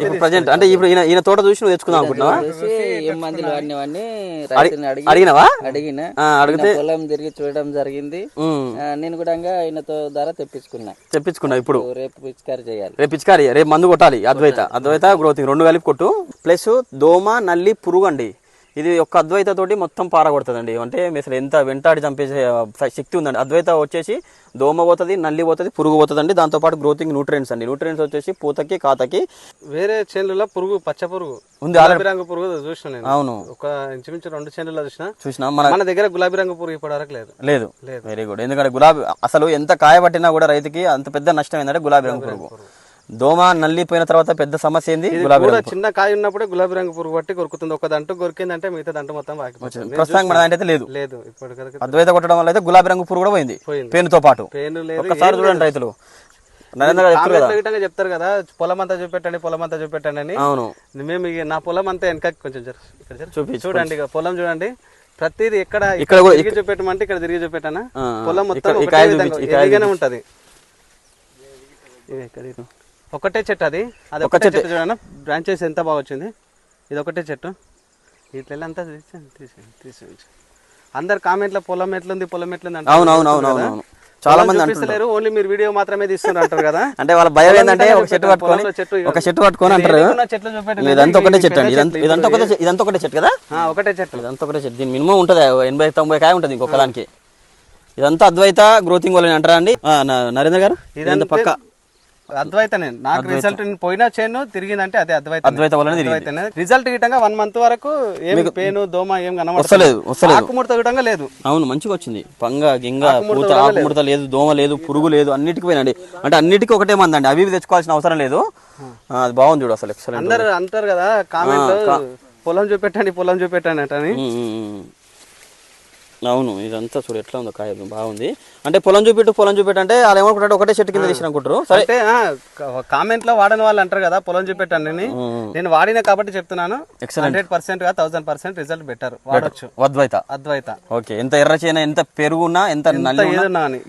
ఇప్పుడు ప్రజెంట్ అంటే ఇప్పుడు ఈయన ఈయన తోట చూసి నువ్వు తెచ్చుకుందాం అనుకుంటున్నావా? ఏం మందులు వాడినవన్నీ రైతుని అడిగి అడిగినావా? అడిగిన. అడిగితే పొలం తిరిగి చూడడం జరిగింది. నేను కూడా ఆయనతో ధర తెప్పించుకున్నా. తెప్పించుకున్నావు ఇప్పుడు. రేపు పిచికారి చేయాలి. రేపు పిచికారి రేపు మందు కొట్టాలి అద్వైత. అద్వైత గ్రోతింగ్ రెండు కలిపి కొట్టు. ప్లస్ దోమ నల్లి పురుగు అండి. ఇది ఒక్క అద్వైత తోటి మొత్తం పారగొడుతుందండి. అంటే అసలు ఎంత వెంటాడి చంపేసే శక్తి ఉందండి. అద్వైత వచ్చేసి దోమ పోతుంది నల్లి పోతుంది పురుగు పోతుందండి. దాంతోపాటు గ్రోతింగ్ న్యూట్రియన్స్ అండి. న్యూట్రియన్స్ వచ్చేసి పూతకి కాతకి వేరే చేనులలో పురుగు పచ్చ పురుగు. ఉంది. గులాబీ రంగు పురుగు చూసిన నేను. అవును. ఒక ఇంచుమించు రెండు చేనులలో చూసిన చూసినా మన మన దగ్గర గులాబీ రంగు పురుగు ఇప్పటి వరకు లేదు. లేదు. వెరీ గుడ్ ఎందుకంటే గులాబీ అసలు ఎంత కాయబట్టినా కూడా రైతుకి అంత పెద్ద నష్టం ఏంటంటే గులాబీ రంగు పురుగు. దోమ నల్లి పోయిన తర్వాత పెద్ద సమస్య ఏంది? గులాబీ చిన్న కాయ ఉన్నప్పుడే గులాబీ రంగు పురుగు పట్టి కొరుకుతుంది. ఒక దంటు కొరికిందంటే మిగతా దంట మొత్తం వాకిపోతుంది. ప్రస్తుతానికి మన దాంట్లో లేదు. లేదు అద్వైత కొట్టడం వల్ల అయితే గులాబీ రంగు పురుగు కూడా పోయింది. పేనుతో పాటు. ఒక్కసారి చూడండి రైతులు. చెప్తారు కదా. పొలం అంతా చూపెట్టండి పొలం అంతా చూపెట్టండి అని. అవును. మేము నా పొలం అంతా వెనక కొంచెం చూపించు, చూడండి ఇక పొలం చూడండి. ప్రతిదీ ఎక్కడ ఇక్కడ ఇక్కడ కూడా- తిరిగి చూపెట్టమంటే ఇక్కడ తిరిగి చూపెట్టానా? పొలం మొత్తం ఉంటది. ఒకటే చెట్టు అది. అది ఒకటే చెట్టు. చూడండి. బ్రాంచెస్ ఎంత బాగా వచ్చింది? ఇది ఒకటే చెట్టు. ఇట్లా అంతా తీసేయండి తీసేయండి తీసేయండి. అందరు కామెంట్లో పొలం ఎట్లుంది పొలం ఎట్లుంది అంటారు అవును అవును అవును అవును చాలా మంది అంటున్నారు. చూపిస్తలేరు. ఓన్లీ మీరు వీడియో మాత్రమే తీస్తున్నారు అంటారు కదా. అంటే వాళ్ళ భయం ఏంటంటే ఒక చెట్టు పట్టుకొని ఒక చెట్టు పట్టుకొని అంటారు. ఇదంతా ఒకటే ఇది చెట్టు. అండి ఇదంతా ఒకటే చెట్టు- ఇదంతా ఒకటే చెట్టు కదా? ఒకటే చెట్టు. ఇదంతా ఒకటే చెట్టు. దీని మినిమం ఉంటుంది. ఎనభై తొంభై కాయ ఉంటుంది ఇంకొక దానికి. ఇదంతా అద్వైత గ్రోతింగ్ వల్ల అంటారా అండి? నరేంద్ర గారు? ఇదంతా పక్క. అద్వైతనే నాకు రిజల్ట్ పోయినా చేయను తిరిగిందంటే అదే అద్వైత అద్వైత వల్లనే రిజల్ట్ గిట్టంగా వన్ మంత్ వరకు ఏం పేను దోమ ఏం వస్తలేదు. ఆకుముడత గిట్టంగా లేదు. అవును మంచిగా వచ్చింది. పంగ గింగ పూత ఆకుముడత లేదు దోమ లేదు పురుగు లేదు అన్నిటికీ పోయినండి అంటే అన్నిటికీ ఒకటే మంది అండి. అవి తెచ్చుకోవాల్సిన అవసరం లేదు. అది బాగుంది చూడు అసలు. ఎక్సలెంట్ అందరు అంటారు కదా కామెంట్ పొలం చూపెట్టండి పొలం చూపెట్టండి అంటని. అవును ఇదంతా చూడు ఎట్లా ఉందో కాయ బాగుంది. అంటే పొలం చూపెట్టు పొలం చూపెట్టు అంటే వాళ్ళు ఏమనుకుంటారు ఒకటే చెట్టు కింద తీసిన అనుకుంటారు సరే. అంటే కామెంట్లో వాడని వాళ్ళు అంటారు కదా పొలం చూపెట్టండి. నేను వాడిన కాబట్టి చెప్తున్నాను. హండ్రెడ్ పర్సెంట్గా థౌసండ్ పర్సెంట్ రిజల్ట్ బెటర్. వాడొచ్చు. అద్వైత. అద్వైత. ఓకే ఎంత ఎర్ర చేన ఎంత పెరుగున్నా ఎంత నల్లి